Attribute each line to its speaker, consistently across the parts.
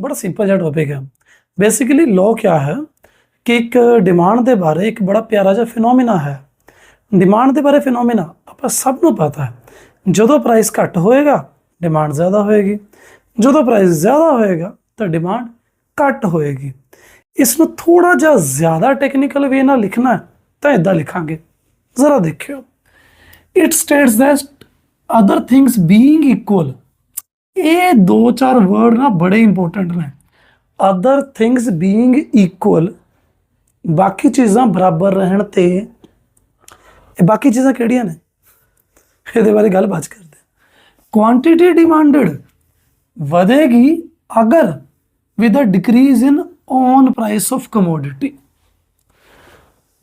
Speaker 1: ਬੜਾ ਸਿੰਪਲ ਜਿਹਾ ਟੌਪਿਕ ਹੈ। ਬੇਸਿਕਲੀ ਲਾਅ ਕੀ ਹੈ? ਕਿ ਇੱਕ ਡਿਮਾਂਡ ਦੇ ਬਾਰੇ ਇੱਕ ਬੜਾ ਪਿਆਰਾ ਜਿਹਾ ਫੀਨੋਮੀਨਾ ਹੈ। ਡਿਮਾਂਡ ਦੇ ਬਾਰੇ ਫੀਨੋਮੀਨਾ ਆਪਾਂ ਸਭ ਨੂੰ ਪਤਾ ਹੈ। ਜਦੋਂ ਪ੍ਰਾਈਸ ਘੱਟ ਹੋਏਗਾ ਡਿਮਾਂਡ ਜ਼ਿਆਦਾ ਹੋਏਗੀ। ਜਦੋਂ ਪ੍ਰਾਈਸ ਜ਼ਿਆਦਾ ਹੋਏਗਾ, ਤਾਂ ਡਿਮਾਂਡ ਘੱਟ ਹੋਏਗੀ। ਇਸ ਨੂੰ ਥੋੜਾ ਜਿਹਾ ਜ਼ਿਆਦਾ ਟੈਕਨੀਕਲ ਵੇ ਨਾਲ ਲਿਖਣਾ ਤਾਂ ਇਦਾਂ ਲਿਖਾਂਗੇ। ਜ਼ਰਾ ਦੇਖਿਓ। It states that other things being equal ਇਹ ਦੋ ਚਾਰ ਵਰਡ ਨਾ ਬੜੇ ਇੰਪੋਰਟੈਂਟ ਨੇ ਅਦਰ ਥਿੰਗਸ ਬੀਇੰਗ ਇਕੁਅਲ ਬਾਕੀ ਚੀਜ਼ਾਂ ਬਰਾਬਰ ਰਹਿਣ ਤੇ ਇਹ ਬਾਕੀ ਚੀਜ਼ਾਂ ਕਿਹੜੀਆਂ ਨੇ ਇਹਦੇ ਬਾਰੇ ਗੱਲ ਬਾਤ ਕਰਦੇ ਕੁਆਂਟੀਟੀ ਡਿਮਾਂਡਡ ਵਧੇਗੀ ਅਗਰ with a decrease in on price of commodity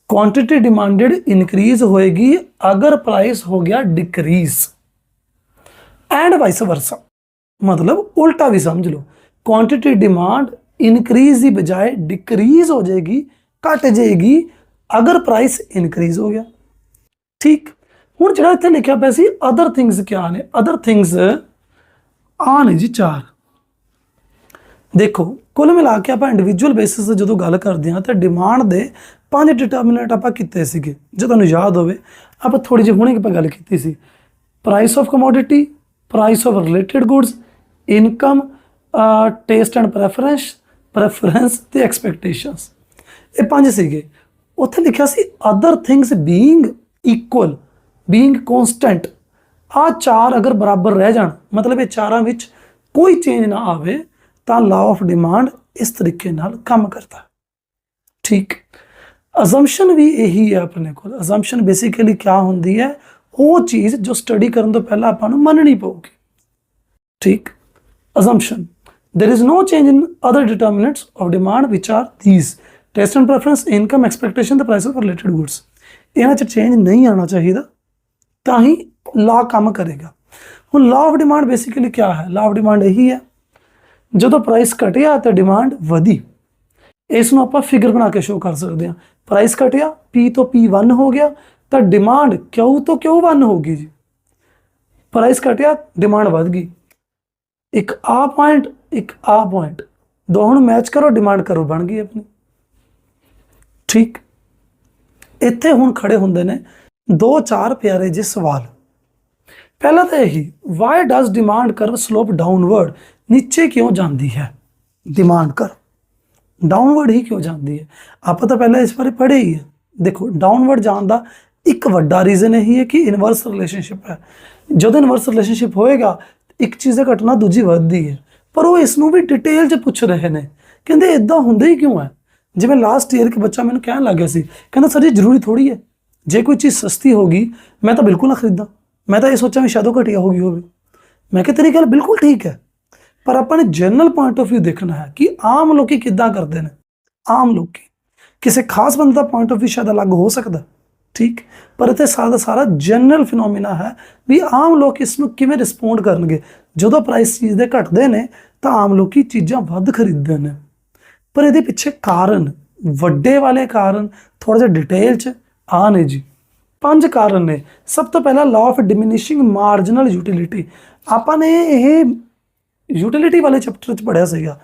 Speaker 1: quantity demanded increase ਹੋਏਗੀ ਅਗਰ ਪ੍ਰਾਈਸ ਹੋ ਗਿਆ ਡਿਕਰੀਜ਼ ਐਂਡ ਵਾਈਸ ਵਰਸਾ ਮਤਲਬ ਉਲਟਾ ਵੀ ਸਮਝ ਲਓ। ਕੁਆਂਟੀਟੀ ਡਿਮਾਂਡ ਇਨਕਰੀਜ਼ ਦੀ ਬਜਾਏ ਡਿਕਰੀਜ਼ ਹੋ ਜਾਏਗੀ, ਘਟ ਜਾਏਗੀ, ਅਗਰ ਪ੍ਰਾਈਸ ਇਨਕਰੀਜ਼ ਹੋ ਗਿਆ। ਠੀਕ। ਹੁਣ ਜਿਹੜਾ ਇੱਥੇ ਲਿਖਿਆ ਪਿਆ ਸੀ ਅਦਰ ਥਿੰਗਸ ਕਿਆ ਨੇ? ਅਦਰ ਥਿੰਗਸ ਆ ਨੇ ਜੀ ਚਾਰ। ਦੇਖੋ, ਕੁੱਲ ਮਿਲਾ ਕੇ ਆਪਾਂ ਇੰਡੀਵਿਜੂਅਲ ਬੇਸਿਸ ਤੇ ਜਦੋਂ ਗੱਲ ਕਰਦੇ ਹਾਂ, ਤਾਂ ਡਿਮਾਂਡ ਦੇ ਪੰਜ ਡਿਟਰਮੀਨੈਂਟ ਆਪਾਂ ਕੀਤੇ ਸੀਗੇ। ਜੇ ਤੁਹਾਨੂੰ ਯਾਦ ਹੋਵੇ, ਆਪਾਂ ਥੋੜੀ ਜਿਹੀ ਹੁਣੇ ਆਪਾਂ ਗੱਲ ਕੀਤੀ ਸੀ। Price of commodity price of related goods income taste and preference preference ਤੇ ਐਕਸਪੈਕਟੇਸ਼ਨਸ ਇਹ ਪੰਜ ਸੀਗੇ। ਉੱਥੇ ਲਿਖਿਆ ਸੀ other things being equal being constant ਆ ਚਾਰ ਅਗਰ ਬਰਾਬਰ ਰਹਿ ਜਾਣ, ਮਤਲਬ ਇਹ ਚਾਰਾਂ ਵਿੱਚ ਕੋਈ ਚੇਂਜ ਨਾ ਆਵੇ, ਤਾਂ ਲਾਅ ਆਫ ਡਿਮਾਂਡ ਇਸ ਤਰੀਕੇ ਨਾਲ ਕੰਮ ਕਰਦਾ। ਠੀਕ। ਅਜ਼ੰਪਸ਼ਨ ਵੀ ਇਹੀ ਹੈ ਆਪਣੇ ਕੋਲ। ਅਜ਼ੰਪਸ਼ਨ ਬੇਸਿਕਲੀ ਕੀ ਹੁੰਦੀ ਹੈ? ਉਹ ਚੀਜ਼ ਜੋ ਸਟੱਡੀ ਕਰਨ ਤੋਂ ਪਹਿਲਾਂ ਆਪਾਂ ਨੂੰ ਮੰਨਣੀ ਪਊਗੀ। ਠੀਕ। Assumption there is no change in other determinants of demand which are these taste and preference income expectation the price of related goods ਇਹਨਾਂ ਚ ਚੇਂਜ ਨਹੀਂ ਆਣਾ ਚਾਹੀਦਾ ਤਾਂ ਹੀ ਲਾ ਕੰਮ ਕਰੇਗਾ ਹੁਣ ਲਾ ਆਫ ਡਿਮਾਂਡ ਬੇਸਿਕਲੀ ਕੀ ਹੈ ਲਾ ਆਫ ਡਿਮਾਂਡ ਇਹੀ ਹੈ ਜਦੋਂ ਪ੍ਰਾਈਸ ਘਟਿਆ ਤਾਂ ਡਿਮਾਂਡ ਵਧੀ ਇਸ ਨੂੰ ਆਪਾਂ ਫਿਗਰ ਬਣਾ ਕੇ ਸ਼ੋ ਕਰ ਸਕਦੇ ਹਾਂ ਪ੍ਰਾਈਸ ਘਟਿਆ P ਤੋਂ P1 ਹੋ ਗਿਆ ਤਾਂ ਡਿਮਾਂਡ Q ਤੋਂ Q1 ਹੋ ਗਈ ਜੀ ਪ੍ਰਾਈਸ ਘਟਿਆ ਡਿਮਾਂਡ ਵਧ ਗਈ ਇੱਕ ਆ ਪੁਆਇੰਟ ਇੱਕ ਆ ਪੁਆਇੰਟ ਦੋ ਹੁਣ ਮੈਚ ਕਰੋ ਡਿਮਾਂਡ ਕਰੋ, ਬਣ ਗਈ ਆਪਣੀ। ਠੀਕ। ਇੱਥੇ ਹੁਣ ਖੜੇ ਹੁੰਦੇ ਨੇ ਦੋ ਚਾਰ ਪਿਆਰੇ ਜਿਹੇ ਸਵਾਲ। ਪਹਿਲਾ ਤਾਂ ਇਹੀ why does demand curve slope downward ਨੀਚੇ ਕਿਉਂ ਜਾਂਦੀ ਹੈ? ਡਿਮਾਂਡ ਕਰ ਡਾਊਨਵਰਡ ਹੀ ਕਿਉਂ ਜਾਂਦੀ ਹੈ? ਆਪਾਂ ਤਾਂ ਪਹਿਲਾਂ ਇਸ ਬਾਰੇ ਪੜ੍ਹੇ ਹੀ ਹੈ। ਦੇਖੋ ਡਾਊਨਵਰਡ ਜਾਣ ਦਾ ਇੱਕ ਵੱਡਾ ਰੀਜ਼ਨ ਇਹੀ ਹੈ ਕਿ ਇਨਵਰਸ ਰਿਲੇਸ਼ਨਸ਼ਿਪ ਹੈ। ਜਦੋਂ ਇਨਵਰਸ ਰਿਲੇਸ਼ਨਸ਼ਿਪ ਹੋਏਗਾ ਇੱਕ ਚੀਜ਼ ਦਾ ਘਟਨਾ ਦੂਜੀ ਵੱਧਦੀ ਹੈ। ਪਰ ਉਹ ਇਸ ਨੂੰ ਵੀ ਡਿਟੇਲ 'ਚ ਪੁੱਛ ਰਹੇ ਨੇ। ਕਹਿੰਦੇ ਇਦਾਂ ਹੁੰਦਾ ਹੀ ਕਿਉਂ ਹੈ? ਜਿਵੇਂ ਲਾਸਟ ਈਅਰ ਇੱਕ ਬੱਚਾ ਮੈਨੂੰ ਕਹਿਣ ਲੱਗਿਆ ਸੀ, ਕਹਿੰਦਾ, ਸਰ ਜੀ ਜ਼ਰੂਰੀ ਥੋੜੀ ਹੈ। ਜੇ ਕੋਈ ਚੀਜ਼ ਸਸਤੀ ਹੋਗੀ ਮੈਂ ਤਾਂ ਬਿਲਕੁਲ ਨਾ ਖਰੀਦਾਂ। ਮੈਂ ਤਾਂ ਇਹ ਸੋਚਾਂ ਵੀ ਸ਼ਾਇਦ ਉਹ ਘਟੀਆ ਹੋ ਗਈ ਹੋਵੇ। ਮੈਂ ਕਿਹਾ, ਤੇਰੀ ਗੱਲ ਬਿਲਕੁਲ ਠੀਕ ਹੈ। ਪਰ ਆਪਾਂ ਨੇ ਜਨਰਲ ਪੁਆਇੰਟ ਆਫ View ਦੇਖਣਾ ਹੈ ਕਿ ਆਮ ਲੋਕੀ ਕਿੱਦਾਂ ਕਰਦੇ ਨੇ। ਆਮ ਲੋਕੀ। ਕਿਸੇ ਖਾਸ ਬੰਦੇ ਦਾ ਪੁਆਇੰਟ ਆਫ View ਸ਼ਾਇਦ ਅਲੱਗ ਹੋ ਸਕਦਾ। ਠੀਕ? ਪਰ ਇੱਥੇ ਸਾਰਾ ਦਾ ਸਾਰਾ ਜਨਰਲ ਫਿਨੋਮੀਨਾ ਹੈ ਵੀ ਆਮ ਲੋਕ ਇਸ ਨੂੰ ਕਿਵੇਂ ਰਿਸਪੌਂਡ ਕਰਨਗੇ? ਜਦੋਂ ਪ੍ਰਾਈਸ ਚੀਜ਼ ਦੇ ਘਟਦੇ ਨੇ, ਤਾਂ ਆਮ ਲੋਕੀ ਚੀਜ਼ਾਂ ਵੱਧ ਖਰੀਦਦੇ ਨੇ। ਪਰ ਇਹਦੇ ਪਿੱਛੇ ਕਾਰਨ, ਵੱਡੇ ਵਾਲੇ ਕਾਰਨ ਥੋੜਾ ਜਿਹਾ ਡਿਟੇਲ ਚ ਆ ਨੇ ਜੀ। ਪੰਜ ਕਾਰਨ ਨੇ। ਸਭ ਤੋਂ ਪਹਿਲਾ law of diminishing marginal utility ਆਪਾਂ ਨੇ ਇਹ ਯੂਟਿਲਿਟੀ ਵਾਲੇ ਚੈਪਟਰ ਚ ਪੜਿਆ ਸੀਗਾ।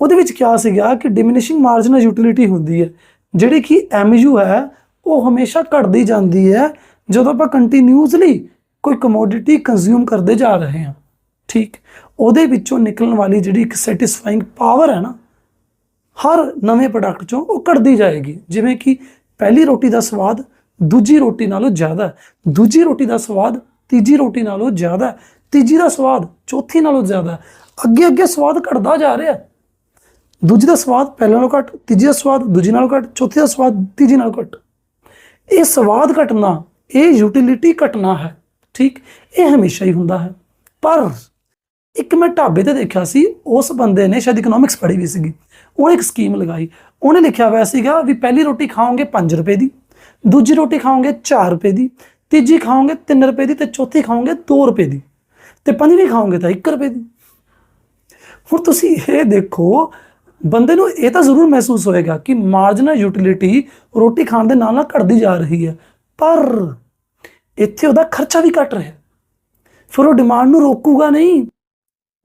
Speaker 1: ਉਹਦੇ ਵਿੱਚ ਕਿਹਾ ਸੀਗਾ ਕਿ ਡਿਮਿਨਿਸ਼ਿੰਗ ਮਾਰਜਨਲ ਯੂਟਿਲਿਟੀ ਹੁੰਦੀ ਹੈ। ਜਿਹੜੀ ਕਿ ਐਮਯੂ ਹੈ ਉਹ ਹਮੇਸ਼ਾ ਘਟਦੀ ਜਾਂਦੀ ਹੈ ਜਦੋਂ ਆਪਾਂ ਕੰਟੀਨਿਊਸਲੀ ਕੋਈ ਕਮੋਡਿਟੀ ਕੰਜ਼ਿਊਮ ਕਰਦੇ ਜਾ ਰਹੇ ਹਾਂ। ਠੀਕ? ਉਹਦੇ ਵਿੱਚੋਂ ਨਿਕਲਣ ਵਾਲੀ ਜਿਹੜੀ ਇੱਕ ਸੈਟੀਸਫਾਈਂਗ ਪਾਵਰ ਹੈ ਨਾ, ਹਰ ਨਵੇਂ ਪ੍ਰੋਡਕਟ ਚੋਂ ਉਹ ਘਟਦੀ ਜਾਏਗੀ। ਜਿਵੇਂ ਕਿ ਪਹਿਲੀ ਰੋਟੀ ਦਾ ਸਵਾਦ ਦੂਜੀ ਰੋਟੀ ਨਾਲੋਂ ਜ਼ਿਆਦਾ ਦੂਜੀ ਰੋਟੀ ਦਾ ਸਵਾਦ ਤੀਜੀ ਰੋਟੀ ਨਾਲੋਂ ਜ਼ਿਆਦਾ ਤੀਜੀ ਦਾ ਸਵਾਦ ਚੌਥੀ ਨਾਲੋਂ ਜ਼ਿਆਦਾ ਅੱਗੇ ਅੱਗੇ ਸਵਾਦ ਘਟਦਾ ਜਾ ਰਿਹਾ ਦੂਜੀ ਦਾ ਸਵਾਦ ਪਹਿਲਾਂ ਨਾਲੋਂ ਘੱਟ, ਤੀਜੀ ਦਾ ਸਵਾਦ ਦੂਜੀ ਨਾਲੋਂ ਘੱਟ, ਚੌਥੀ ਦਾ ਸਵਾਦ ਤੀਜੀ ਨਾਲੋਂ ਘੱਟ। ਇਹ ਸਵਾਦ ਘਟਨਾ, ਇਹ ਯੂਟਿਲਿਟੀ ਘਟਨਾ ਹੈ, ਠੀਕ? ਇਹ ਹਮੇਸ਼ਾ ਹੀ ਹੁੰਦਾ ਹੈ। ਪਰ ਇੱਕ ਮੈਂ ਢਾਬੇ ਤੇ ਦੇਖਿਆ ਸੀ, ਉਸ ਬੰਦੇ ਨੇ ਸ਼ਾਇਦ ਇਕਨੋਮਿਕਸ ਪੜ੍ਹੀ ਵੀ ਸੀਗੀ। ਉਹਨੇ ਇੱਕ ਸਕੀਮ ਲਗਾਈ। ਉਹਨੇ ਲਿਖਿਆ ਹੋਇਆ ਸੀਗਾ ਵੀ ਪਹਿਲੀ ਰੋਟੀ ਖਾਓਗੇ 5 ਰੁਪਏ ਦੀ, ਦੂਜੀ ਰੋਟੀ ਖਾਓਗੇ 4 ਰੁਪਏ ਦੀ, ਤੀਜੀ ਖਾਓਗੇ 3 ਰੁਪਏ ਦੀ ਤੇ ਚੌਥੀ ਖਾਓਗੇ 2 ਰੁਪਏ ਦੀ ਤੇ ਪੰਜਵੀਂ ਖਾਓਗੇ ਤਾਂ 1 ਰੁਪਏ ਦੀ। ਹੁਣ ਤੁਸੀਂ ਇਹ ਦੇਖੋ ਬੰਦੇ ਨੂੰ ਇਹ ਤਾਂ ਜ਼ਰੂਰ ਮਹਿਸੂਸ ਹੋਏਗਾ ਕਿ ਮਾਰਜਨਲ ਯੂਟਿਲਿਟੀ ਰੋਟੀ ਖਾਣ ਦੇ ਨਾਲ ਨਾਲ ਘਟਦੀ ਜਾ ਰਹੀ ਹੈ। ਪਰ ਇੱਥੇ ਉਹਦਾ ਖਰਚਾ ਵੀ ਘਟ ਰਿਹਾ। ਫਿਰ ਉਹ ਡਿਮਾਂਡ ਨੂੰ ਰੋਕੂਗਾ ਨਹੀਂ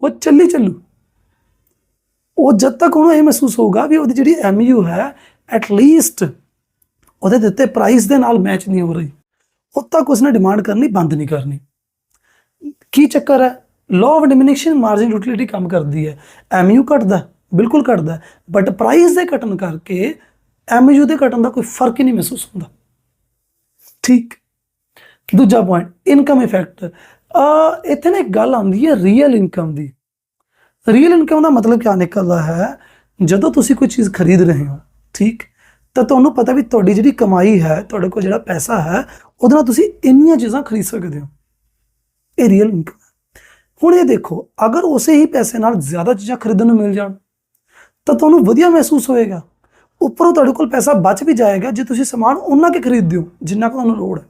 Speaker 1: ਉਹ ਚੱਲੀ ਚੱਲੂ। ਉਹ ਜਦ ਤੱਕ ਉਹਨੂੰ ਇਹ ਮਹਿਸੂਸ ਹੋਊਗਾ ਵੀ ਉਹਦੀ ਜਿਹੜੀ ਐਮਯੂ ਹੈ ਐਟ ਲੀਸਟ ਉਹਦੇ ਦਿੱਤੇ ਪ੍ਰਾਈਸ ਦੇ ਨਾਲ ਮੈਚ ਨਹੀਂ ਹੋ ਰਹੀ। ਉਦ ਤੱਕ ਉਸਨੇ ਡਿਮਾਂਡ ਕਰਨੀ ਬੰਦ ਨਹੀਂ ਕਰਨੀ। ਕੀ ਚੱਕਰ ਹੈ? Law of diminishing marginal utility ਕੰਮ ਕਰਦੀ ਹੈ। ਐਮਯੂ ਘਟਦਾ। ਹੈ, ਬਿਲਕੁਲ ਘਟਦਾ ਬਟ ਪ੍ਰਾਈਸ ਦੇ ਘਟਣ ਕਰਕੇ ਐਮਯੂ ਦੇ ਘਟਣ ਦਾ ਕੋਈ ਫ਼ਰਕ ਹੀ ਨਹੀਂ ਮਹਿਸੂਸ ਹੁੰਦਾ। ਠੀਕ। ਦੂਜਾ ਪੁਆਇੰਟ ਇਨਕਮ ਇਫੈਕਟ ਅ ਇੱਥੇ ਨਾ ਇੱਕ ਗੱਲ ਆਉਂਦੀ ਹੈ ਰੀਅਲ ਇਨਕਮ ਦੀ। ਰੀਅਲ ਇਨਕਮ ਦਾ ਮਤਲਬ ਕੀ ਨਿਕਲਦਾ ਹੈ? ਜਦੋਂ ਤੁਸੀਂ ਕੋਈ ਚੀਜ਼ ਖਰੀਦ ਰਹੇ ਹੋ, ਠੀਕ, ਤਾਂ ਤੁਹਾਨੂੰ ਪਤਾ ਵੀ ਤੁਹਾਡੀ ਜਿਹੜੀ ਕਮਾਈ ਹੈ, ਤੁਹਾਡੇ ਕੋਲ ਜਿਹੜਾ ਪੈਸਾ ਹੈ, ਉਹਦੇ ਨਾਲ ਤੁਸੀਂ ਇੰਨੀਆਂ ਚੀਜ਼ਾਂ ਖਰੀਦ ਸਕਦੇ ਹੋ। ਇਹ ਰੀਅਲ ਇਨਕਮ ਹੈ। ਹੁਣ ਇਹ ਦੇਖੋ, ਅਗਰ ਉਸੇ ਹੀ ਪੈਸੇ ਨਾਲ ਜ਼ਿਆਦਾ ਚੀਜ਼ਾਂ ਖਰੀਦਣ ਨੂੰ ਮਿਲ ਜਾਣ ਤਾਂ ਤੁਹਾਨੂੰ ਵਧੀਆ ਮਹਿਸੂਸ ਹੋਏਗਾ। ਉੱਪਰੋਂ ਤੁਹਾਡੇ ਕੋਲ ਪੈਸਾ ਬਚ ਵੀ ਜਾਏਗਾ ਜੇ ਤੁਸੀਂ ਸਮਾਨ ਉਹਨਾਂ ਕੇ ਖਰੀਦਦੇ ਹੋ ਜਿੰਨਾ ਕੁ ਤੁਹਾਨੂੰ ਲੋੜ ਹੈ।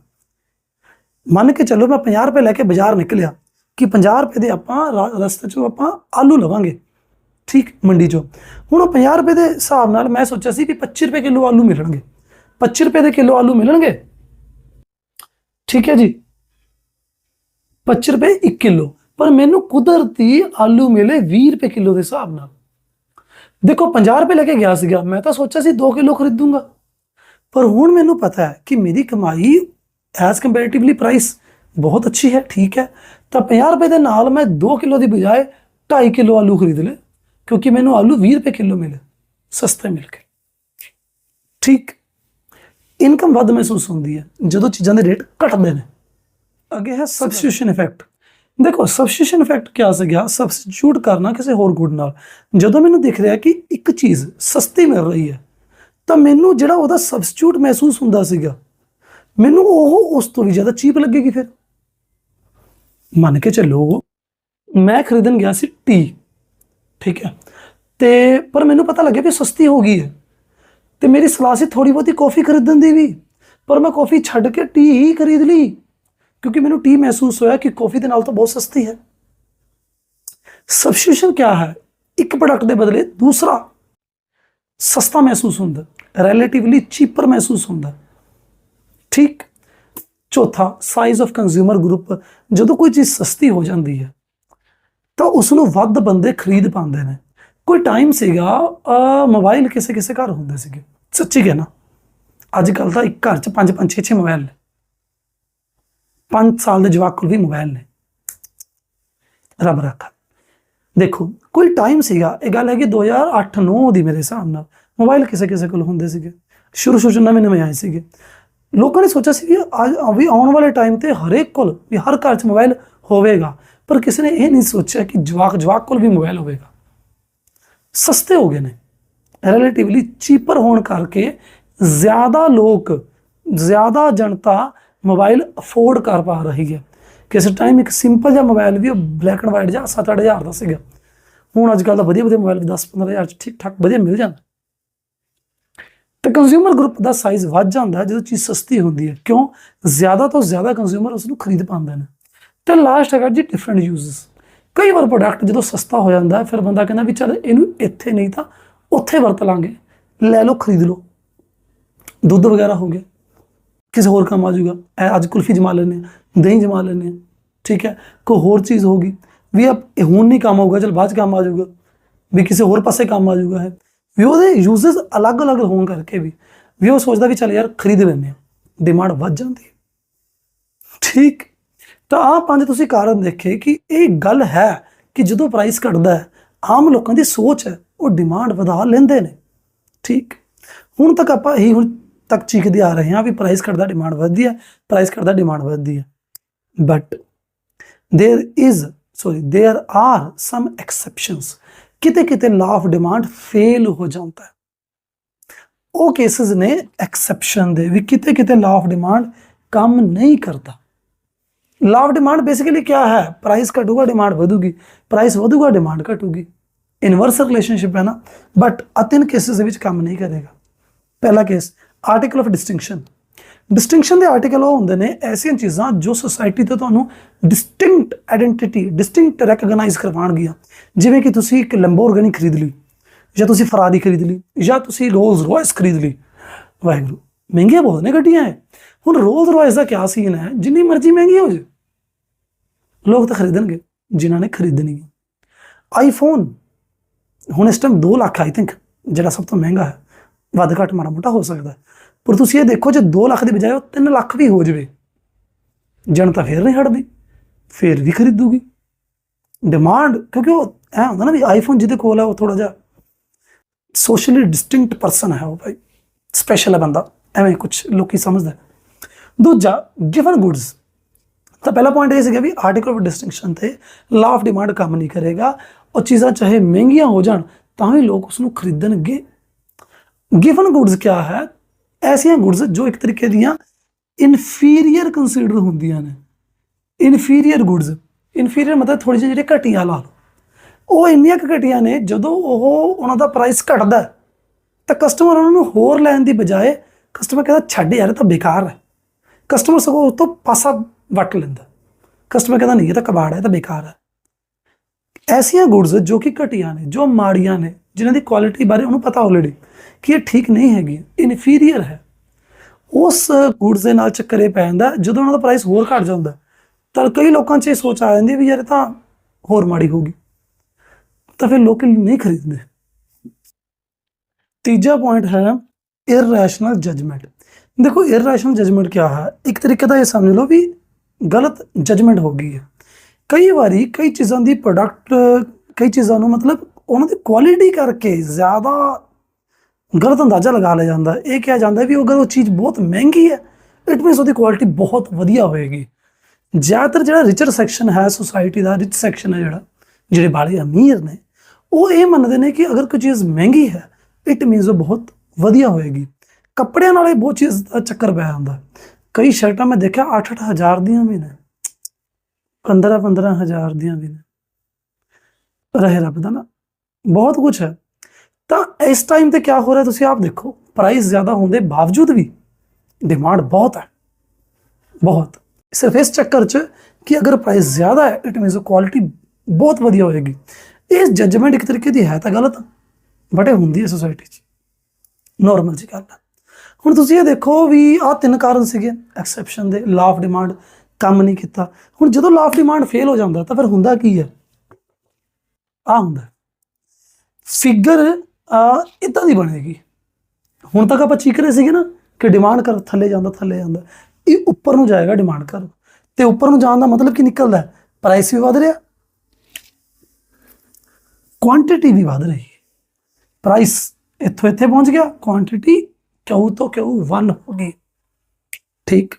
Speaker 1: ਮੰਨ ਕੇ ਚੱਲੋ ਮੈਂ 50 ਰੁਪਏ ਲੈ ਕੇ ਬਾਜ਼ਾਰ ਨਿਕਲਿਆ ਕਿ 50 ਰੁਪਏ ਦੇ ਆਪਾਂ ਰਾ- ਰਸਤੇ 'ਚੋਂ ਆਪਾਂ ਆਲੂ ਲਵਾਂਗੇ। ਠੀਕ, ਮੰਡੀ 'ਚੋਂ। ਹੁਣ ਉਹ 50 ਰੁਪਏ ਦੇ ਹਿਸਾਬ ਨਾਲ ਮੈਂ ਸੋਚਿਆ ਸੀ ਕਿ 25 ਰੁਪਏ ਕਿਲੋ ਆਲੂ ਮਿਲਣਗੇ। 25 ਰੁਪਏ ਦੇ ਕਿਲੋ ਆਲੂ ਮਿਲਣਗੇ? ਠੀਕ ਹੈ ਜੀ। 25 ਰੁਪਏ 1 ਕਿਲੋ। ਪਰ ਮੈਨੂੰ ਕੁਦਰਤੀ ਆਲੂ ਮਿਲੇ 20 ਰੁਪਏ ਕਿਲੋ ਦੇ ਹਿਸਾਬ ਨਾਲ। ਦੇਖੋ 50 ਰੁਪਏ ਲੈ ਕੇ ਗਿਆ ਸੀਗਾ। ਮੈਂ ਤਾਂ ਸੋਚਿਆ ਸੀ 2 ਕਿਲੋ ਖਰੀਦੂੰਗਾ। ਪਰ ਹੁਣ ਮੈਨੂੰ ਪਤਾ ਹੈ ਕਿ ਮੇਰੀ ਕਮਾਈ ਐਸ ਕੰਪੈਰੀਟਿਵਲੀ ਪ੍ਰਾਈਸ ਬਹੁਤ ਅੱਛੀ ਹੈ, ਠੀਕ ਹੈ। ਤਾਂ 50 ਰੁਪਏ ਦੇ ਨਾਲ ਮੈਂ 2 ਕਿਲੋ ਦੀ ਬਜਾਏ 2.5 ਕਿਲੋ ਆਲੂ ਖਰੀਦ ਲਏ, ਕਿਉਂਕਿ ਮੈਨੂੰ ਆਲੂ 20 ਰੁਪਏ ਕਿਲੋ ਮਿਲੇ, ਸਸਤੇ ਮਿਲ ਗਏ। ਠੀਕ। ਇਨਕਮ ਵੱਧ ਮਹਿਸੂਸ ਹੁੰਦੀ ਹੈ, ਜਦੋਂ ਚੀਜ਼ਾਂ ਦੇ ਰੇਟ ਘਟਦੇ ਨੇ। ਅੱਗੇ ਹੈ ਸਬਸਟੀਟਿਊਸ਼ਨ ਇਫੈਕਟ ਦੇਖੋ ਸਬਸਟੀਟਿਊਸ਼ਨ ਇਫੈਕਟ ਕਿਆ ਸੀਗਾ ਸਬਸਟੀਟਿਊਟ ਕਰਨਾ ਕਿਸੇ ਹੋਰ ਗੁੱਡ ਨਾਲ। ਜਦੋਂ ਮੈਨੂੰ ਦਿਖ ਰਿਹਾ ਕਿ ਇੱਕ ਚੀਜ਼ ਸਸਤੀ ਮਿਲ ਰਹੀ ਹੈ, ਤਾਂ ਮੈਨੂੰ ਜਿਹੜਾ ਉਹਦਾ ਸਬਸਟੀਟਿਊਟ ਮਹਿਸੂਸ ਹੁੰਦਾ ਸੀਗਾ, ਮੈਨੂੰ ਉਹ ਉਸ ਤੋਂ ਵੀ ਜ਼ਿਆਦਾ ਚੀਪ ਲੱਗੇਗੀ ਫਿਰ। ਮੰਨ ਕੇ ਚੱਲੋ, ਮੈਂ ਖਰੀਦਣ ਗਿਆ ਸੀ ਟੀ ਠੀਕ ਹੈ? ਤੇ ਪਰ ਮੈਨੂੰ ਪਤਾ ਲੱਗਿਆ ਵੀ ਸਸਤੀ ਹੋ ਗਈ ਹੈ। ਤੇ ਮੇਰੀ ਸਲਾਹ ਸੀ ਥੋੜੀ ਬਹੁਤੀ ਕਾਫੀ ਖਰੀਦਣ ਦੀ ਵੀ, ਪਰ ਮੈਂ ਕਾਫੀ ਛੱਡ ਕੇ ਟੀ ਹੀ ਖਰੀਦ ਲਈ। ਕਿਉਂਕਿ ਮੈਨੂੰ ਟੀ ਮਹਿਸੂਸ ਹੋਇਆ ਕਿ ਕਾਫੀ ਦੇ ਨਾਲ ਤਾਂ ਬਹੁਤ ਸਸਤੀ ਹੈ। ਸਬਸਟੀਟਿਊਸ਼ਨ ਕੀ ਹੈ? ਇੱਕ ਪ੍ਰੋਡਕਟ ਦੇ ਬਦਲੇ ਦੂਸਰਾ ਸਸਤਾ ਮਹਿਸੂਸ ਹੁੰਦਾ ਰਿਲੇਟਿਵਲੀ ਚੀਪਰ ਮਹਿਸੂਸ ਹੁੰਦਾ। ਠੀਕ? ਚੌਥਾ ਸਾਈਜ਼ ਆਫ ਕੰਜ਼ਿਊਮਰ ਗਰੁੱਪ ਜਦੋਂ ਕੋਈ ਚੀਜ਼ ਸਸਤੀ ਹੋ ਜਾਂਦੀ ਹੈ, ਤਾਂ ਉਸ ਨੂੰ ਵੱਧ ਬੰਦੇ ਖਰੀਦ ਪਾਉਂਦੇ ਨੇ। ਕੋਈ ਟਾਈਮ ਸੀਗਾ, ਅਹ ਮੋਬਾਈਲ ਕਿਸੇ ਕਿਸੇ ਘਰ ਹੁੰਦੇ ਸੀਗੇ। ਸੱਚੀ ਕਹਿਣਾ, ਅੱਜ ਕੱਲ ਤਾਂ ਇੱਕ ਘਰ 'ਚ ਪੰਜ ਪੰਜ, ਛੇ ਛੇ ਮੋਬਾਈਲ ਨੇ। ਪੰਜ ਸਾਲ ਦੇ ਜਵਾਕ ਕੋਲ ਵੀ ਮੋਬਾਈਲ ਨੇ। ਰੱਬ ਰੱਖਾ। ਦੇਖੋ, ਕੋਈ ਟਾਈਮ ਸੀਗਾ, ਇਹ ਗੱਲ ਹੈ ਕਿ 2008-9 ਦੀ ਮੇਰੇ ਹਿਸਾਬ ਨਾਲ। ਮੋਬਾਈਲ ਕਿਸੇ ਕਿਸੇ ਕੋਲ ਹੁੰਦੇ ਸੀਗੇ। ਸ਼ੁਰੂ ਸ਼ੁਰੂ 'ਚ ਨਵੇਂ ਨਵੇਂ ਆਏ ਸੀਗੇ। ਲੋਕਾਂ ਨੇ ਸੋਚਿਆ ਸੀ ਕਿ ਅੱਜ ਵੀ ਆਉਣ ਵਾਲੇ ਟਾਈਮ ਤੇ ਹਰੇਕ ਕੋਲ ਵੀ ਹਰ ਘਰ 'ਚ ਮੋਬਾਈਲ ਹੋਵੇਗਾ। ਪਰ ਕਿਸੇ ਨੇ ਇਹ ਨਹੀਂ ਸੋਚਿਆ ਕਿ ਜਵਾਕ ਜਵਾਕ ਕੋਲ ਵੀ ਮੋਬਾਈਲ ਹੋਵੇਗਾ। ਸਸਤੇ ਹੋ ਗਏ ਨੇ। ਰਿਲੇਟਿਵਲੀ ਚੀਪਰ ਹੋਣ ਕਰਕੇ ਜ਼ਿਆਦਾ ਲੋਕ, ਜ਼ਿਆਦਾ ਜਨਤਾ ਮੋਬਾਈਲ ਅਫੋਰਡ ਕਰ ਪਾ ਰਹੀ ਹੈ। ਕਿਸੇ ਟਾਈਮ ਇੱਕ ਸਿੰਪਲ ਜਿਹਾ ਮੋਬਾਈਲ ਵੀ ਉਹ ਬਲੈਕ ਐਂਡ ਵਾਈਟ ਜਿਹਾ 7-8000 ਦਾ ਸੀਗਾ। ਹੁਣ ਅੱਜ ਕੱਲ੍ਹ ਤਾਂ ਵਧੀਆ ਵਧੀਆ ਮੋਬਾਈਲ 10-15000 ਚ ਠੀਕ ਠਾਕ ਵਧੀਆ ਮਿਲ ਜਾਂਦਾ। ਤੇ ਕੰਜ਼ਿਊਮਰ ਗਰੁੱਪ ਦਾ ਸਾਈਜ਼ ਵੱਧ ਜਾਂਦਾ ਜਦੋਂ ਚੀਜ਼ ਸਸਤੀ ਹੁੰਦੀ ਹੈ। ਕਿਉਂ? ਜ਼ਿਆਦਾ ਤੋਂ ਜ਼ਿਆਦਾ ਕੰਜ਼ਿਊਮਰ ਉਸ ਨੂੰ ਖਰੀਦ ਪਾਉਂਦੇ ਨੇ। ਤੇ ਲਾਸਟ ਹੈਗਾ ਜੀ ਡਿਫਰੈਂਟ ਯੂਜ਼ਸ ਕਈ ਵਾਰ ਪ੍ਰੋਡਕਟ ਜਦੋਂ ਸਸਤਾ ਹੋ ਜਾਂਦਾ, ਫਿਰ ਬੰਦਾ ਕਹਿੰਦਾ ਵੀ ਚੱਲ ਇਹਨੂੰ ਇੱਥੇ ਨਹੀਂ ਤਾਂ ਉੱਥੇ ਵਰਤ ਲਾਂਗੇ। ਲੈ ਲਓ, ਖਰੀਦ ਲਓ। ਦੁੱਧ ਵਗੈਰਾ ਹੋ ਗਿਆ। ਕਿਸੇ ਹੋਰ ਕੰਮ ਆ ਜਾਊਗਾ ਐ ਅੱਜ ਕੁਲਫੀ ਜਮਾ ਲੈਂਦੇ ਹਾਂ ਦਹੀਂ ਜਮਾ ਲੈਂਦੇ ਹਾਂ ਠੀਕ ਹੈ ਕੋਈ ਹੋਰ ਚੀਜ਼ ਹੋਗੀ ਵੀ ਆਪ ਇਹ ਹੁਣ ਨਹੀਂ ਕੰਮ ਆਊਗਾ ਚਲ ਬਾਅਦ ਚ ਕੰਮ ਆ ਜਾਊਗਾ ਵੀ ਕਿਸੇ ਹੋਰ ਪਾਸੇ ਕੰਮ ਆ ਜਾਊਗਾ ਹੈ ਵੀ ਉਹਦੇ ਯੂਜ਼ਸ ਅਲੱਗ-ਅਲੱਗ ਹੋਣ ਕਰਕੇ ਵੀ ਵੀ ਉਹ ਸੋਚਦਾ ਵੀ ਚੱਲ ਯਾਰ ਖਰੀਦ ਲੈਂਦੇ ਆ ਡਿਮਾਂਡ ਵੱਧ ਜਾਂਦੀ ਹੈ ਠੀਕ ਤਾਂ ਆਹ ਪੰਜ ਤੁਸੀਂ ਕਾਰਨ ਦੇਖੇ ਕਿ ਇਹ ਗੱਲ ਹੈ ਕਿ ਜਦੋਂ ਪ੍ਰਾਈਸ ਘਟਦਾ ਹੈ ਆਮ ਲੋਕਾਂ ਦੀ ਸੋਚ ਹੈ ਉਹ ਡਿਮਾਂਡ ਵਧਾ ਲੈਂਦੇ ਨੇ ਠੀਕ ਹੁਣ ਤੱਕ ਆਪਾਂ ਇਹੀ ਹੁਣ ਤੱਕ ਚੀਕਦੇ ਆ ਰਹੇ ਹਾਂ ਵੀ ਪ੍ਰਾਈਸ ਘਟਦਾ ਡਿਮਾਂਡ ਵੱਧਦੀ ਹੈ ਪ੍ਰਾਈਸ ਘਟਦਾ ਡਿਮਾਂਡ ਵੱਧਦੀ ਹੈ। But there is sorry there are some exceptions किते किते लॉ ऑफ डिमांड फेल हो जाता है ਉਹ ਕੇਸਸ ਨੇ ਐਕਸੈਪਸ਼ਨ ਦੇ ਵੀ ਕਿਤੇ ਕਿਤੇ ਲॉ ਆਫ ਡਿਮਾਂਡ ਕੰਮ ਨਹੀਂ ਕਰਦਾ। ਲॉ ਆਫ ਡਿਮਾਂਡ ਬੇਸਿਕਲੀ ਕੀ ਹੈ? ਪ੍ਰਾਈਸ ਘਟੂਗਾ ਡਿਮਾਂਡ ਵਧੂਗੀ। ਪ੍ਰਾਈਸ ਵਧੂਗਾ ਡਿਮਾਂਡ ਘਟੂਗੀ। ਇਨਵਰਸ ਰਿਲੇਸ਼ਨਸ਼ਿਪ ਹੈ ਨਾ। ਬਟ ਅਤਿਨ ਕੇਸਸ ਦੇ ਵਿੱਚ ਕੰਮ ਨਹੀਂ ਕਰੇਗਾ। ਪਹਿਲਾ case article of distinction distinction ਦੇ ਆਰਟੀਕਲ ਉਹ ਹੁੰਦੇ ਨੇ ਐਸੀਆਂ ਚੀਜ਼ਾਂ ਜੋ ਸੋਸਾਇਟੀ ਤੋਂ ਤੁਹਾਨੂੰ ਡਿਸਟਿੰਕਟ ਆਇਡੈਂਟੀਟੀ ਡਿਸਟਿੰਕਟ ਰੈਕਗਨਾਈਜ਼ ਕਰਵਾਉਣਗੀਆਂ। ਜਿਵੇਂ ਕਿ ਤੁਸੀਂ ਇੱਕ ਲੈਂਬੋਰਗਨੀ ਖਰੀਦ ਲਈ, ਜਾਂ ਤੁਸੀਂ ਫਰਾਰੀ ਖਰੀਦ ਲਈ, ਜਾਂ ਤੁਸੀਂ ਰੋਲਸ ਰॉयਸ ਖਰੀਦ ਲਈ। ਵਾਹਿਗੁਰੂ, ਮਹਿੰਗੀਆਂ ਬਹੁਤ ਨੇ ਗੱਡੀਆਂ ਹੈ ਹੁਣ ਰੋਲਸ ਰॉयਸ ਦਾ ਕਿਆ ਸੀਨ ਹੈ? ਜਿੰਨੀ ਮਰਜ਼ੀ ਮਹਿੰਗੀ ਹੋ ਜੇ। ਲੋਕ ਤਾਂ ਖਰੀਦਣਗੇ, ਜਿਨ੍ਹਾਂ ਨੇ ਖਰੀਦਣੀ ਹੈ। ਆਈਫੋਨ ਹੁਣ ਇਸ ਟਾਈਮ 2 ਲੱਖ ਆਈ ਥਿੰਕ ਜਿਹੜਾ ਸਭ ਤੋਂ ਮਹਿੰਗਾ ਹੈ। ਵੱਧ ਘੱਟ ਮਾੜਾ ਮੋਟਾ ਹੋ ਸਕਦਾ ਪਰ ਤੁਸੀਂ ਇਹ ਦੇਖੋ, ਜੇ 2 ਲੱਖ ਦੀ ਬਜਾਏ ਉਹ 3 ਲੱਖ ਵੀ ਹੋ ਜਾਵੇ, ਜਨਤਾ ਫੇਰ ਨਹੀਂ ਹਟਦੀ, ਫੇਰ ਵੀ ਖਰੀਦੂਗੀ। ਡਿਮਾਂਡ ਕਿਉਂਕਿ ਉਹ ਐ ਹੁੰਦਾ ਨਾ ਵੀ ਆਈਫੋਨ ਜਿਹਦੇ ਕੋਲ ਹੈ ਉਹ ਥੋੜਾ ਜਿਹਾ ਸੋਸ਼ਲੀ ਡਿਸਟਿੰਕਟ ਪਰਸਨ ਹੈ ਉਹ ਭਾਈ। ਸਪੈਸ਼ਲ ਹੈ ਬੰਦਾ, ਐਵੇਂ ਕੁਝ ਲੋਕੀ ਸਮਝਦਾ ਦੂਜਾ ਗਿਵਨ ਗੁੱਡਸ ਤਾਂ ਪਹਿਲਾ ਪੁਆਇੰਟ ਇਹ ਸੀਗਾ ਵੀ ਆਰਟੀਕਲ ਆਫ ਡਿਸਟਿੰਕਸ਼ਨ ਤੇ ਲਾ ਆਫ ਡਿਮਾਂਡ ਕੰਮ ਨਹੀਂ ਕਰੇਗਾ। ਉਹ ਚੀਜ਼ਾਂ ਚਾਹੇ ਮਹਿੰਗੀਆਂ ਹੋ ਜਾਣ, ਤਾਂ ਵੀ ਲੋਕ ਉਸ ਨੂੰ ਖਰੀਦਣਗੇ। ਗਿਵਨ ਗੁੱਡਸ ਕਿਆ ਹੈ? ਐਸੀਆਂ ਗੁੱਡਸ ਜੋ ਇੱਕ ਤਰੀਕੇ ਦੀਆਂ ਇਨਫੀਰੀਅਰ ਕੰਸੀਡਰ ਹੁੰਦੀਆਂ ਨੇ। Inferior goods. ਇਨਫੀਰੀਅਰ ਮਤਲਬ ਥੋੜੀ ਜਿਹੀ ਜਿਹੜੇ ਘਟੀਆ ਲਾ ਲਓ। ਉਹ ਇੰਨੀਆਂ ਕੁ ਘਟੀਆਂ ਨੇ, ਜਦੋਂ ਉਹ ਉਹਨਾਂ ਦਾ ਪ੍ਰਾਈਸ ਘਟਦਾ ਤਾਂ ਕਸਟਮਰ ਉਹਨਾਂ ਨੂੰ ਹੋਰ ਲੈਣ ਦੀ ਬਜਾਏ ਕਸਟਮਰ ਕਹਿੰਦਾ, ਛੱਡ ਯਾਰ, ਇਹ ਤਾਂ ਬੇਕਾਰ ਹੈ। ਕਸਟਮਰ ਸਗੋਂ ਉਸ ਤੋਂ ਪਾਸਾ ਵੱਟ ਲੈਂਦਾ ਕਸਟਮਰ ਕਹਿੰਦਾ, ਨਹੀਂ, ਇਹ ਤਾਂ ਕਬਾੜ ਹੈ, ਇਹ ਤਾਂ ਬੇਕਾਰ ਹੈ। ਐਸੀਆਂ ਗੁੱਡਸ ਜੋ ਕਿ ਘਟੀਆਂ ਨੇ, ਜੋ ਮਾੜੀਆਂ ਨੇ ਜਿਨ੍ਹਾਂ ਦੀ ਕੁਆਲਿਟੀ ਬਾਰੇ ਉਹਨੂੰ ਪਤਾ ਆਲਰੇਡੀ ਕਿ ਇਹ ਠੀਕ ਨਹੀਂ ਹੈਗੀ ਇਨਫੀਰੀਅਰ ਹੈ। ਉਸ ਗੁੱਡਸ ਦੇ ਨਾਲ ਚੱਕਰੇ ਪੈ ਜਾਂਦਾ, ਜਦੋਂ ਉਹਨਾਂ ਦਾ ਪ੍ਰਾਈਸ ਹੋਰ ਘਟ ਜਾਂਦਾ, ਤਾਂ ਕਈ ਲੋਕਾਂ 'ਚ ਇਹ ਸੋਚ ਆ ਜਾਂਦੀ ਵੀ ਯਾਰ ਤਾਂ ਹੋਰ ਮਾੜੀ ਹੋਊਗੀ। ਤਾਂ ਫਿਰ ਲੋਕ ਨਹੀਂ ਖਰੀਦਦੇ। ਤੀਜਾ ਪੁਆਇੰਟ ਹੈ ਇਰਰੈਸ਼ਨਲ ਜਜਮੈਂਟ ਦੇਖੋ ਇਰਰੈਸ਼ਨਲ ਜਜਮੈਂਟ ਕੀ ਹੈ? ਇੱਕ ਤਰੀਕੇ ਦਾ ਇਹ ਸਮਝ ਲਓ ਵੀ ਗਲਤ ਜਜਮੈਂਟ ਹੋ ਗਈ ਹੈ। ਕਈ ਵਾਰੀ ਕਈ ਚੀਜ਼ਾਂ ਦੀ ਪ੍ਰੋਡਕਟ ਕਈ ਚੀਜ਼ਾਂ ਨੂੰ ਮਤਲਬ ਉਹਨਾਂ ਦੀ ਕੁਆਲਿਟੀ ਕਰਕੇ ਜ਼ਿਆਦਾ ਗਲਤ ਅੰਦਾਜ਼ਾ ਲਗਾ ਲਿਆ ਜਾਂਦਾ ਇਹ ਕਿਹਾ ਜਾਂਦਾ ਵੀ ਅਗਰ ਉਹ ਚੀਜ਼ ਬਹੁਤ ਮਹਿੰਗੀ ਹੈ ਇਟ ਮੀਨਸ ਉਹਦੀ ਕੁਆਲਿਟੀ ਬਹੁਤ ਵਧੀਆ ਹੋਏਗੀ। ਜ਼ਿਆਦਾਤਰ ਜਿਹੜਾ ਰਿਚਰ ਸੈਕਸ਼ਨ ਹੈ ਸੋਸਾਇਟੀ ਦਾ ਰਿਚ ਸੈਕਸ਼ਨ ਹੈ ਜਿਹੜਾ, ਜਿਹੜੇ ਬਾਲੇ ਅਮੀਰ ਨੇ, ਉਹ ਇਹ ਮੰਨਦੇ ਨੇ ਕਿ ਅਗਰ ਕੋਈ ਚੀਜ਼ ਮਹਿੰਗੀ ਹੈ ਇਟ ਮੀਨਸ ਉਹ ਬਹੁਤ ਵਧੀਆ ਹੋਏਗੀ। ਕੱਪੜਿਆਂ ਨਾਲ ਇਹ ਬਹੁਤ ਚੀਜ਼ ਦਾ ਚੱਕਰ ਪੈ ਜਾਂਦਾ ਕਈ ਸ਼ਰਟਾਂ ਮੈਂ ਦੇਖਿਆ 8-8 ਹਜ਼ਾਰ ਦੀਆਂ ਵੀ ਨੇ। 15-15 ਹਜ਼ਾਰ ਦੀਆਂ ਵੀ ਨੇ। ਰਹੇ ਰੱਬ ਦਾ ਨਾ। ਬਹੁਤ ਕੁਝ ਹੈ। ਤਾਂ ਇਸ ਟਾਈਮ ਤੇ ਕੀ ਹੋ ਰਿਹਾ ਤੁਸੀਂ ਆਪ ਦੇਖੋ ਪ੍ਰਾਈਸ ਜ਼ਿਆਦਾ ਹੋਣ ਦੇ ਬਾਵਜੂਦ ਵੀ ਡਿਮਾਂਡ ਬਹੁਤ ਹੈ। ਬਹੁਤ। ਸਿਰਫ ਇਸ ਚੱਕਰ 'ਚ ਕਿ ਅਗਰ ਪ੍ਰਾਈਸ ਜ਼ਿਆਦਾ ਹੈ ਇਟ ਮੀਨਸ ਕੁਆਲਿਟੀ ਬਹੁਤ ਵਧੀਆ ਹੋਏਗੀ। ਇਹ ਜੱਜਮੈਂਟ ਇੱਕ ਤਰੀਕੇ ਦੀ ਹੈ ਤਾਂ ਗਲਤ ਬਟ ਇਹ ਹੁੰਦੀ ਹੈ ਸੋਸਾਇਟੀ 'ਚ। ਨਾਰਮਲ ਜੀ ਗੱਲ ਹੈ। ਹੁਣ ਤੁਸੀਂ ਇਹ ਦੇਖੋ ਵੀ ਆਹ ਤਿੰਨ ਕਾਰਨ ਸੀਗੇ। ਐਕਸੈਪਸ਼ਨ ਦੇ ਲਾ ਆਫ ਡਿਮਾਂਡ ਕੰਮ ਨਹੀਂ ਕੀਤਾ। ਹੁਣ ਜਦੋਂ ਲਾ ਆਫ ਡਿਮਾਂਡ ਫੇਲ ਹੋ ਜਾਂਦਾ ਤਾਂ ਫਿਰ ਹੁੰਦਾ ਕੀ ਹੈ? ਆ ਹੁੰਦਾ ਫਿਗਰ ਇਦਾਂ ਦੀ ਬਣੇਗੀ। ਹੁਣ ਤੱਕ ਆਪਾਂ ਚੀਕ ਰਹੇ ਸੀਗੇ ਨਾ ਕਿ ਡਿਮਾਂਡ ਕਰ, ਥੱਲੇ ਜਾਂਦਾ ਥੱਲੇ ਜਾਂਦਾ। ਇਹ ਉੱਪਰ ਨੂੰ ਜਾਏਗਾ ਡਿਮਾਂਡ ਕਰ। ਤੇ ਉੱਪਰ ਨੂੰ ਜਾਣ ਦਾ ਮਤਲਬ ਕੀ ਨਿਕਲਦਾ ਪ੍ਰਾਈਸ ਵੀ ਵਧ ਰਿਹਾ। ਕੁਆਂਟੀਟੀ ਵੀ ਵਧ ਰਹੀ। ਪ੍ਰਾਈਸ ਇੱਥੋਂ ਇੱਥੇ ਪਹੁੰਚ ਗਿਆ। ਕੁਆਂਟੀਟੀ ਕਿਉਂ ਤੋਂ ਕਿਉਂ 1 ਹੋ ਗਈ। ਠੀਕ।